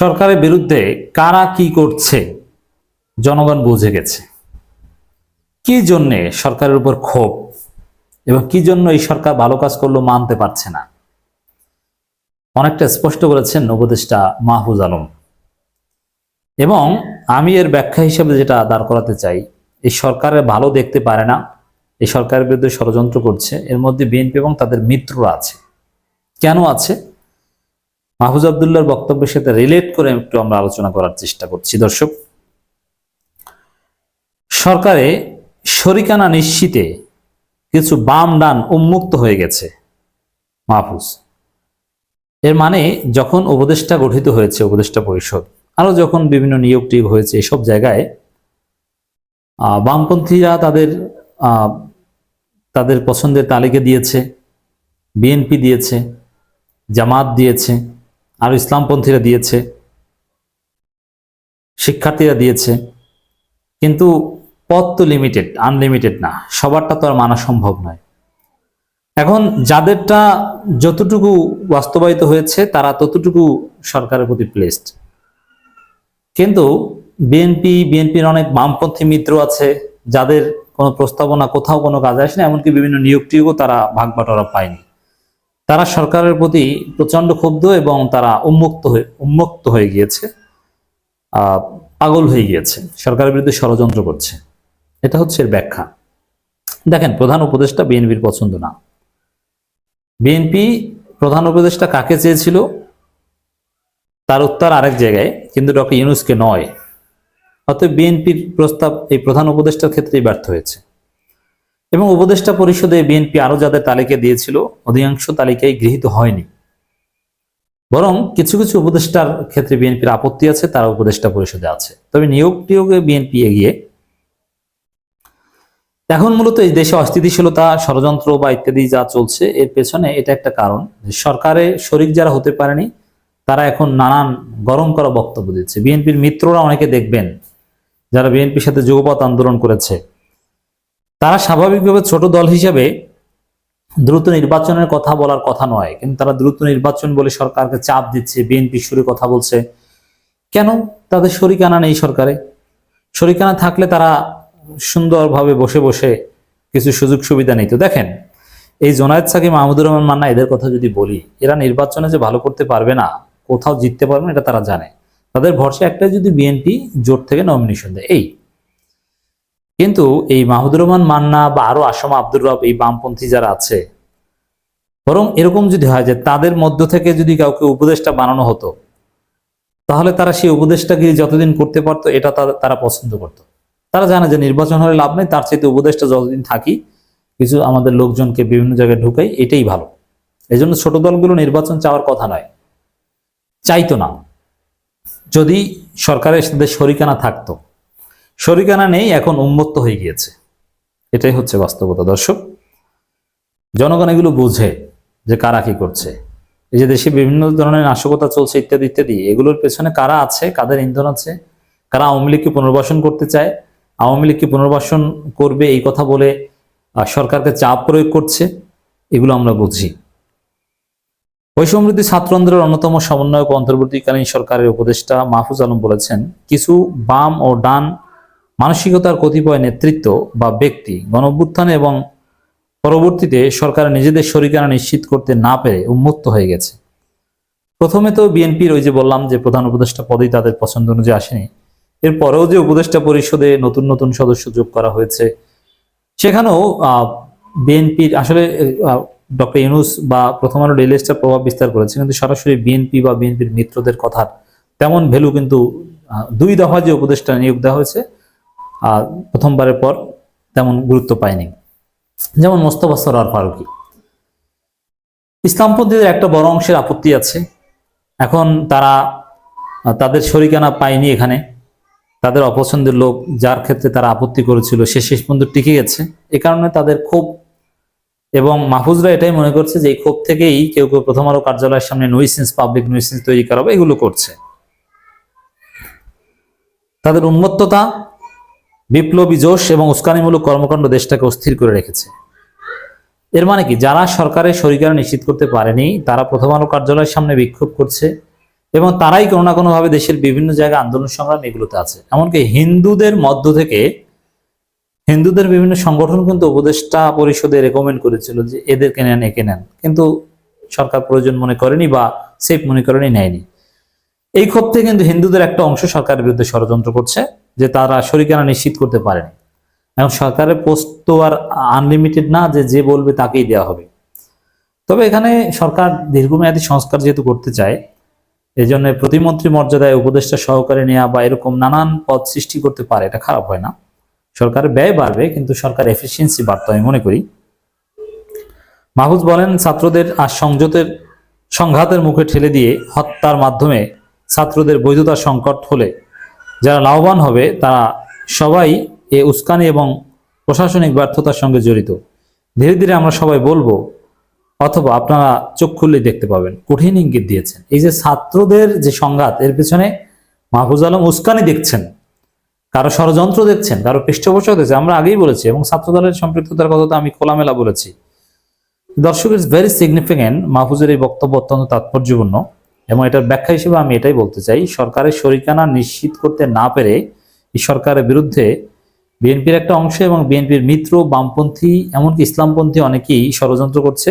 সরকারের বিরুদ্ধে কারা কি করছে, জনগণ বুঝে গেছে। কি জন্যে সরকারের উপর ক্ষোভ এবং কি জন্য এই সরকার ভালো কাজ করল মানতে পারছে না? অনেকটা স্পষ্ট করেছেন উপদেষ্টা মাহফুজ আলম। এবং আমি এর ব্যাখ্যা হিসেবে যেটা দাঁড় করাতে চাই, এই সরকারের ভালো দেখতে পারে না, এই সরকারের বিরুদ্ধে ষড়যন্ত্র করছে, এর মধ্যে বিএনপি এবং তাদের মিত্ররা আছে। কেন আছে? মাহফুজ আবদুল্লাহর বক্তব্যের সাথে রিলেট করে একটু আমরা আলোচনা করার চেষ্টা করছি। দর্শক, সরকারে শরিকানা নিশ্চিতে কিছু বাম ডান উন্মুক্ত হয়ে গেছে মাহফুজ। এর মানে যখন উপদেষ্টা গঠিত হয়েছে, উপদেষ্টা পরিষদ আরও যখন বিভিন্ন নিয়োগ টিয়োগ হয়েছে এসব জায়গায় বামপন্থীরা তাদের তাদের পছন্দের তালিকা দিয়েছে, বিএনপি দিয়েছে, জামাত দিয়েছে আর ইসলামপন্থীরা দিয়েছে, শিক্ষার্থীরা দিয়েছে, কিন্তু পথ তো লিমিটেড আনলিমিটেড না, সবারটা তো আর মানা সম্ভব নয়। এখন যাদেরটা যতটুকু বাস্তবায়িত হয়েছে, তারা ততটুকু সরকারের প্রতি প্লেসড কিন্তু বিএনপি বিএনপির অনেক বামপন্থী মিত্র আছে, যাদের কোনো প্রস্তাবনা কোথাও কোনো কাজে আসে না, এমনকি বিভিন্ন নিয়োগ টিয়োগও তারা ভাগ বাটোয়ারা পায়নি। তারা সরকারের প্রতি প্রচণ্ড ক্ষুব্ধ এবং তারা উন্মুক্ত হয়ে উন্মুক্ত হয়ে গিয়েছে পাগল হয়ে গিয়েছে, সরকারের বিরুদ্ধে ষড়যন্ত্র করছে। এটা হচ্ছে এর ব্যাখ্যা। দেখেন, প্রধান উপদেষ্টা বিএনপির পছন্দ না। বিএনপি প্রধান উপদেষ্টা কাকে চেয়েছিল? তার উত্তর আরেক জায়গায়, কিন্তু ডক্টর ইউনুসকে নয়। অতএব বিএনপির প্রস্তাব এই প্রধান উপদেষ্টার ক্ষেত্রেই ব্যর্থ হয়েছে। এবং উপদেষ্টা পরিষদে বিএনপি আরও যাদের তালিকা দিয়েছিল, অধিকাংশ তালিকায় গৃহীত হয়নি। বরং কিছু কিছু উপদেষ্টার ক্ষেত্রে বিএনপির আপত্তি আছে, তারা উপদেষ্টা পরিষদে আছে। তবে নিয়োগ টিয়োগে বিএনপি এগিয়ে। এখন মূলত এই দেশে অস্থিতিশীলতা, ষড়যন্ত্র বা ইত্যাদি যা চলছে, এর পেছনে এটা একটা কারণ। সরকারে শরিক যারা হতে পারেনি, তারা এখন নানান গরম করা বক্তব্য দিচ্ছে। বিএনপির মিত্ররা অনেকে দেখবেন, যারা বিএনপির সাথে যুগপথ আন্দোলন করেছে। তারা স্বাভাবিকভাবে ছোট দল হিসেবে দ্রুত নির্বাচনের কথা বলার কথা নয়, কিন্তু তারা দ্রুত নির্বাচন বলে সরকারকে চাপ দিচ্ছে, বিএনপি সুরে কথা বলছে। কেন? তাদের শরিকানা নেই সরকারে। শরিকানা থাকলে তারা সুন্দরভাবে বসে বসে কিছু সুযোগ সুবিধা নিত। দেখেন, এই জোনায়েদ সাকিব, মাহমুদুর রহমান মান্না, এদের কথা যদি বলি, এরা নির্বাচনে যে ভালো করতে পারবে না, কোথাও জিততে পারবে না, এটা তারা জানে। তাদের ভরসা একটাই যদি বিএনপি জোট থেকে নমিনেশন দেয়। এই কিন্তু এই মাহমুদুর রহমান মান্না বা আরও আসম আব্দুর রব এই বামপন্থী যারা আছে, বরং এরকম যদি হয় যে তাদের মধ্য থেকে যদি কাউকে উপদেষ্টা বানানো হতো, তাহলে তারা সেই উপদেষ্টাকে যতদিন করতে পারতো, এটা তারা- পছন্দ করতো। তারা জানে যে নির্বাচন হলে লাভ নেই, তার চাইতে উপদেষ্টা যতদিন থাকি, কিছু আমাদের লোকজনকে বিভিন্ন জায়গায় ঢুকাই, এটাই ভালো। এই জন্য ছোট দলগুলো নির্বাচন চাওয়ার কথা নয়। চাইতো না। যদি সরকারের সাথে শরিকানা থাকতো শরিকানা নেই, এখন উন্মুক্ত হয়ে গিয়েছে। এটাই হচ্ছে বাস্তবতা। দর্শক, জনগণ এগুলো বুঝে যে কারা কি করছে। এই যে দেশে বিভিন্ন ধরনের নাশকতা চলছে ইত্যাদি ইত্যাদি, এগুলোর পেছনে কারা আছে, কাদের ইন্ধন আছে, কারা আওয়ামী লীগকে পুনর্বাসন করতে চায়, আওয়ামী লীগকে পুনর্বাসন করবে, এই কথা বলে সরকারকে চাপ প্রয়োগ করছে, এগুলো আমরা বুঝি। বৈষম্যবৃদ্ধি ছাত্র আন্দোলনের অন্যতম সমন্বয়ক অন্তর্বর্তীকালীন সরকারের উপদেষ্টা মাহফুজ আলম বলেছেন, কিছু বাম ও ডান মানসিকতার কতিপয় নেতৃত্ব বা ব্যক্তি গণঅভ্যুত্থানে এবং পরবর্তীতে সরকার নিজেদের শরিকানা নিশ্চিত করতে না পেরে উন্মুক্ত হয়ে গেছে। প্রথমে তো বিএনপির ওই যে বললাম যে প্রধান উপদেষ্টা পদেই তাদের পছন্দ অনুযায়ী আসেনি। এরপরেও যে উপদেষ্টা পরিষদে নতুন নতুন সদস্য যোগ করা হয়েছে, সেখানেও বিএনপির আসলে ডক্টর ইউনুস বা প্রথম আলো ডেইলি প্রভাব বিস্তার করেছে, কিন্তু সরাসরি বিএনপি বা বিএনপির মিত্রদের কথার তেমন ভ্যালু কিন্তু দুই দফা যে উপদেষ্টা নিয়োগ দেওয়া হয়েছে আহ, প্রথমবারের পর তেমন গুরুত্ব পায়নি। যেমন মোস্তফা সরার ফারুকি। ইসলামপন্থীদের একটা বড় অংশের আপত্তি আছে। এখন তারা তাদের শরিকানা পায়নি এখানে। তাদের অপছন্দের লোক যার ক্ষেত্রে তারা আপত্তি করেছিল সে শেষ পর্যন্ত টিকে গেছে। এ কারণে তাদের ক্ষোভ। এবং মাহফুজরা এটাই মনে করছে যে এই ক্ষোভ থেকেই কেউ কেউ প্রথম আলো কার্যালয়ের সামনে নুইসেন্স পাবলিক নুইসেন্স তৈরি করা এগুলো করছে। তাদের উন্মত্ততা বিপ্লবী জোশ এবং উস্কানিমূলক কর্মকাণ্ড দেশটাকে অস্থির করে রেখেছে। এর মানে কি? যারা সরকারের শরিকারা নিশ্চিত করতে পারেনি, তারা প্রথম আলো কার্যালয়ের সামনে বিক্ষোভ করছে এবং তারাই কোনো না কোনো ভাবে দেশের বিভিন্ন জায়গায় আন্দোলন সংগ্রাম এগুলোতে আছে। এমনকি হিন্দুদের মধ্য থেকে হিন্দুদের বিভিন্ন সংগঠন কিন্তু উপদেষ্টা পরিষদে রেকমেন্ড করেছিল যে এদেরকে নেন, একে নেন। কিন্তু সরকার প্রয়োজন মনে করেনি বা সেফ মনে করেনি, নেয়নি। এই ক্ষোভ থেকে কিন্তু হিন্দুদের একটা অংশ সরকারের বিরুদ্ধে ষড়যন্ত্র করছে। যে তারা শরিকানা নিশ্চিত করতে পারেনি। এবং সরকারের পোস্ট তো আর আনলিমিটেড না, যে যে বলবে তাকেই দেওয়া হবে। তবে এখানে সরকার দীর্ঘমেয়াদী সংস্কার যেহেতু করতে চায় এই জন্য প্রতিমন্ত্রী মর্যাদায় উপদেষ্টা সহকারে নেওয়া বা এরকম নানান পদ সৃষ্টি করতে পারে, এটা খারাপ হয় না। সরকারের ব্যয় বাড়বে, কিন্তু সরকার এফিসিয়েন্সি বাড়তো আমি মনে করি। মাহফুজ বলেন, ছাত্রদের আর সংযতের সংঘাতের মুখে ঠেলে দিয়ে হত্যার মাধ্যমে ছাত্রদের বৈধতা সংকট হলে যারা লাভবান হবে, তারা সবাই এ উস্কানি এবং প্রশাসনিক ব্যর্থতার সঙ্গে জড়িত। ধীরে ধীরে আমরা সবাই বলব, অথবা আপনারা চোখ খুললেই দেখতে পাবেন, কঠিন ইঙ্গিত দিয়েছেন। এই যে ছাত্রদের যে সংঘাত, এর পেছনে মাহফুজ আলম উস্কানি দেখছেন, কারও ষড়যন্ত্র দেখছেন, কারও পৃষ্ঠপোষক দেখছেন। আমরা আগেই বলেছি, এবং ছাত্রদলের সম্পৃক্ততার কথা তো আমি খোলামেলা বলেছি। দর্শক ইজ ভেরি সিগনিফিক্যান্ট মাহফুজের এই বক্তব্য অত্যন্ত তাৎপর্যপূর্ণ। এবং এটার ব্যাখ্যা হিসেবে আমি এটাই বলতে চাই, সরকারের শরিকানা নিশ্চিত করতে না পেরে এই সরকারের বিরুদ্ধে বিএনপির একটা অংশ এবং বিএনপির মিত্র, বামপন্থী, এমনকি ইসলামপন্থী অনেকেই ষড়যন্ত্র করছে।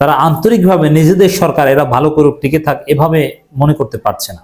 তারা আন্তরিকভাবে নিজেদের সরকার এরা ভালো করুক, টিকে থাক, এভাবে মনে করতে পারছে না।